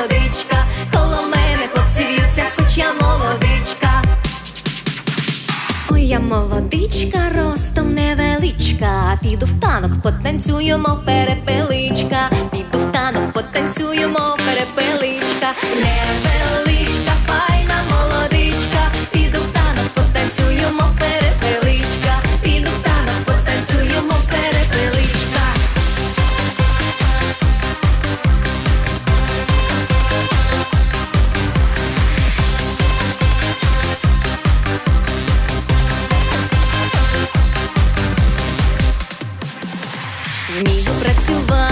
молодичка, коло мене хлопці в'ються, хоч я молодичка. Ой, я молодичка, ростом невеличка. Піду в танок, потанцюємо перепеличка. Піду в танок, потанцюємо перепеличка. Невеличка. Вмію працювати,